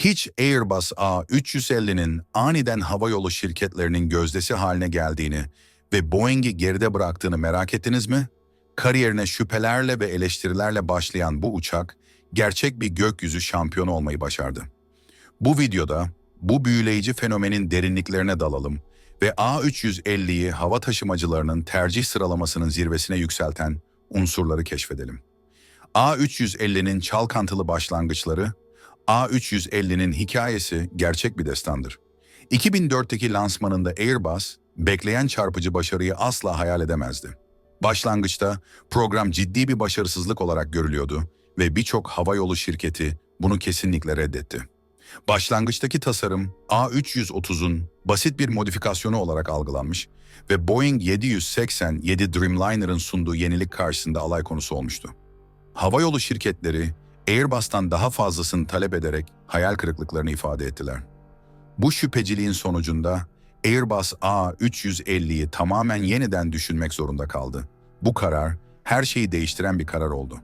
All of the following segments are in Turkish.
Hiç Airbus A350'nin aniden havayolu şirketlerinin gözdesi haline geldiğini ve Boeing'i geride bıraktığını merak ettiniz mi? Kariyerine şüphelerle ve eleştirilerle başlayan bu uçak, gerçek bir gökyüzü şampiyonu olmayı başardı. Bu videoda bu büyüleyici fenomenin derinliklerine dalalım ve A350'yi hava taşımacılarının tercih sıralamasının zirvesine yükselten unsurları keşfedelim. A350'nin çalkantılı başlangıçları, A350'nin hikayesi gerçek bir destandır. 2004'teki lansmanında Airbus, bekleyen çarpıcı başarıyı asla hayal edemezdi. Başlangıçta program ciddi bir başarısızlık olarak görülüyordu ve birçok havayolu şirketi bunu kesinlikle reddetti. Başlangıçtaki tasarım A330'un basit bir modifikasyonu olarak algılanmış ve Boeing 787 Dreamliner'ın sunduğu yenilik karşısında alay konusu olmuştu. Havayolu şirketleri Airbus'tan daha fazlasını talep ederek hayal kırıklıklarını ifade ettiler. Bu şüpheciliğin sonucunda Airbus A350'yi tamamen yeniden düşünmek zorunda kaldı. Bu karar her şeyi değiştiren bir karar oldu.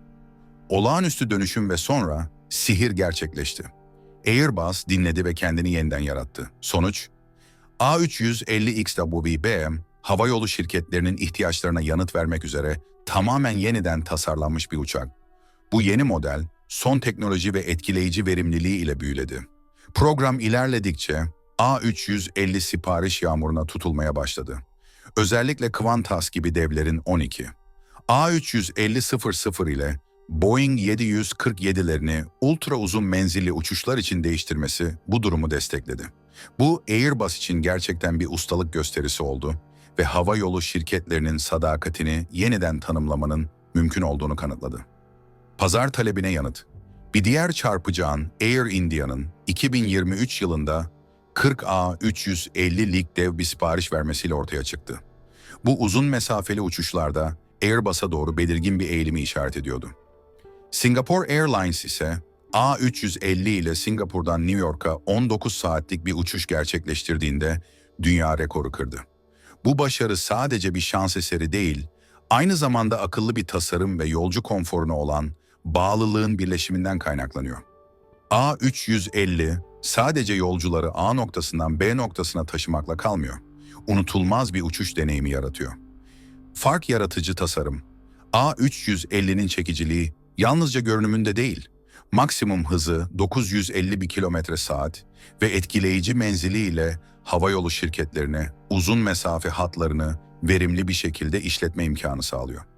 Olağanüstü dönüşüm ve sonra sihir gerçekleşti. Airbus dinledi ve kendini yeniden yarattı. Sonuç, A350XWB, havayolu şirketlerinin ihtiyaçlarına yanıt vermek üzere tamamen yeniden tasarlanmış bir uçak. Bu yeni model, son teknoloji ve etkileyici verimliliği ile büyüledi. Program ilerledikçe A350 sipariş yağmuruna tutulmaya başladı. Özellikle Qantas gibi devlerin 12. A350-00 ile Boeing 747'lerini ultra uzun menzilli uçuşlar için değiştirmesi bu durumu destekledi. Bu Airbus için gerçekten bir ustalık gösterisi oldu ve hava yolu şirketlerinin sadakatini yeniden tanımlamanın mümkün olduğunu kanıtladı. Pazar talebine yanıt. Bir diğer çarpıcı an Air India'nın 2023 yılında 40A350'lik dev bir sipariş vermesiyle ortaya çıktı. Bu uzun mesafeli uçuşlarda Airbus'a doğru belirgin bir eğilimi işaret ediyordu. Singapore Airlines ise A350 ile Singapur'dan New York'a 19 saatlik bir uçuş gerçekleştirdiğinde dünya rekoru kırdı. Bu başarı sadece bir şans eseri değil, aynı zamanda akıllı bir tasarım ve yolcu konforuna olan bağlılığın birleşiminden kaynaklanıyor. A350 sadece yolcuları A noktasından B noktasına taşımakla kalmıyor. Unutulmaz bir uçuş deneyimi yaratıyor. Fark yaratıcı tasarım. A350'nin çekiciliği yalnızca görünümünde değil, maksimum hızı 951 kilometre saat ve etkileyici menziliyle havayolu şirketlerine uzun mesafe hatlarını verimli bir şekilde işletme imkanı sağlıyor.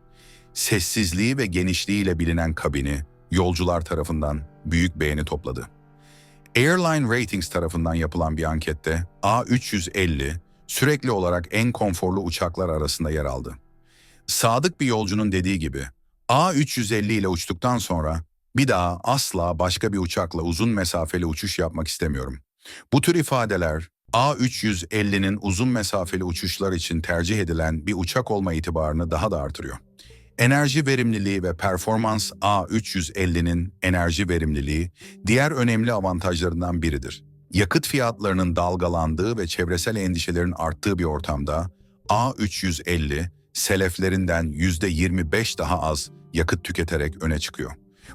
Sessizliği ve genişliğiyle bilinen kabini yolcular tarafından büyük beğeni topladı. Airline Ratings tarafından yapılan bir ankette A350 sürekli olarak en konforlu uçaklar arasında yer aldı. Sadık bir yolcunun dediği gibi A350 ile uçtuktan sonra bir daha asla başka bir uçakla uzun mesafeli uçuş yapmak istemiyorum. Bu tür ifadeler A350'nin uzun mesafeli uçuşlar için tercih edilen bir uçak olma itibarını daha da artırıyor. Enerji verimliliği ve performans A350'nin enerji verimliliği diğer önemli avantajlarından biridir. Yakıt fiyatlarının dalgalandığı ve çevresel endişelerin arttığı bir ortamda A350 seleflerinden %25 daha az yakıt tüketerek öne çıkıyor.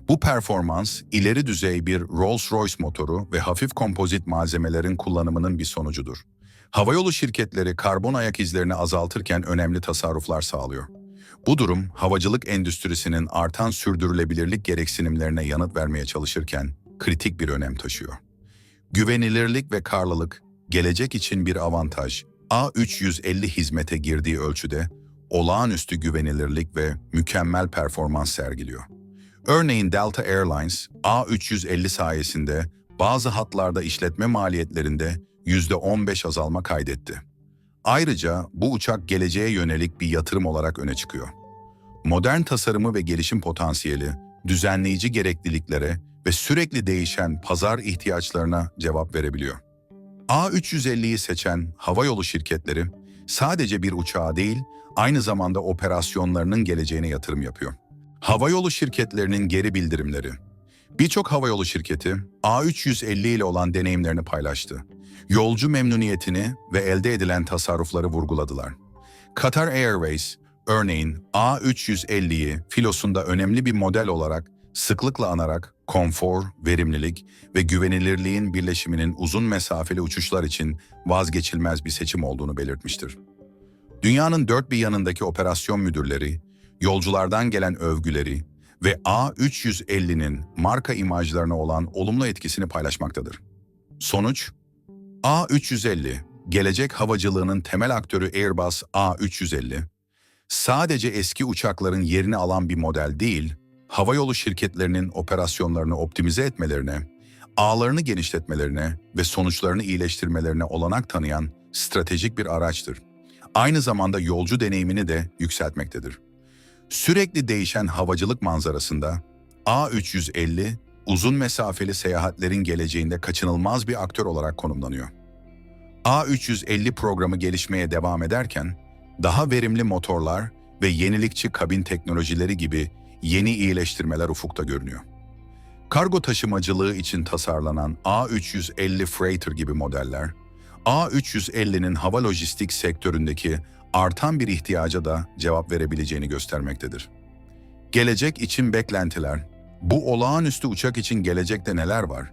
Bu performans ileri düzey bir Rolls-Royce motoru ve hafif kompozit malzemelerin kullanımının bir sonucudur. Havayolu şirketleri karbon ayak izlerini azaltırken önemli tasarruflar sağlıyor. Bu durum havacılık endüstrisinin artan sürdürülebilirlik gereksinimlerine yanıt vermeye çalışırken kritik bir önem taşıyor. Güvenilirlik ve karlılık gelecek için bir avantaj. A350 hizmete girdiği ölçüde olağanüstü güvenilirlik ve mükemmel performans sergiliyor. Örneğin Delta Airlines A350 sayesinde bazı hatlarda işletme maliyetlerinde %15 azalma kaydetti. Ayrıca bu uçak geleceğe yönelik bir yatırım olarak öne çıkıyor. Modern tasarımı ve gelişim potansiyeli, düzenleyici gerekliliklere ve sürekli değişen pazar ihtiyaçlarına cevap verebiliyor. A350'yi seçen havayolu şirketleri sadece bir uçağa değil, aynı zamanda operasyonlarının geleceğine yatırım yapıyor. Havayolu şirketlerinin geri bildirimleri. Birçok havayolu şirketi A350 ile olan deneyimlerini paylaştı. Yolcu memnuniyetini ve elde edilen tasarrufları vurguladılar. Qatar Airways, örneğin A350'yi filosunda önemli bir model olarak sıklıkla anarak konfor, verimlilik ve güvenilirliğin birleşiminin uzun mesafeli uçuşlar için vazgeçilmez bir seçim olduğunu belirtmiştir. Dünyanın dört bir yanındaki operasyon müdürleri, yolculardan gelen övgüleri ve A350'nin marka imajlarına olan olumlu etkisini paylaşmaktadır. Sonuç, A350, gelecek havacılığının temel aktörü Airbus A350, sadece eski uçakların yerini alan bir model değil, havayolu şirketlerinin operasyonlarını optimize etmelerine, ağlarını genişletmelerine ve sonuçlarını iyileştirmelerine olanak tanıyan stratejik bir araçtır. Aynı zamanda yolcu deneyimini de yükseltmektedir. Sürekli değişen havacılık manzarasında A350 uzun mesafeli seyahatlerin geleceğinde kaçınılmaz bir aktör olarak konumlanıyor. A350 programı gelişmeye devam ederken daha verimli motorlar ve yenilikçi kabin teknolojileri gibi yeni iyileştirmeler ufukta görünüyor. Kargo taşımacılığı için tasarlanan A350 Freighter gibi modeller, A350'nin hava lojistik sektöründeki artan bir ihtiyaca da cevap verebileceğini göstermektedir. Gelecek için beklentiler, bu olağanüstü uçak için gelecekte neler var?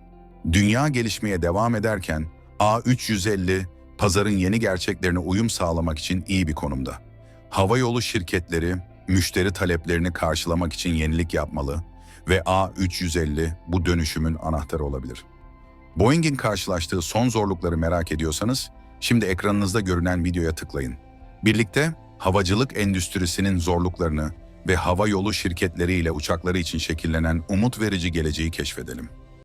Dünya gelişmeye devam ederken A350 pazarın yeni gerçeklerine uyum sağlamak için iyi bir konumda. Havayolu şirketleri müşteri taleplerini karşılamak için yenilik yapmalı ve A350 bu dönüşümün anahtarı olabilir. Boeing'in karşılaştığı son zorlukları merak ediyorsanız şimdi ekranınızda görünen videoya tıklayın. Birlikte havacılık endüstrisinin zorluklarını ve hava yolu şirketleriyle uçakları için şekillenen umut verici geleceği keşfedelim.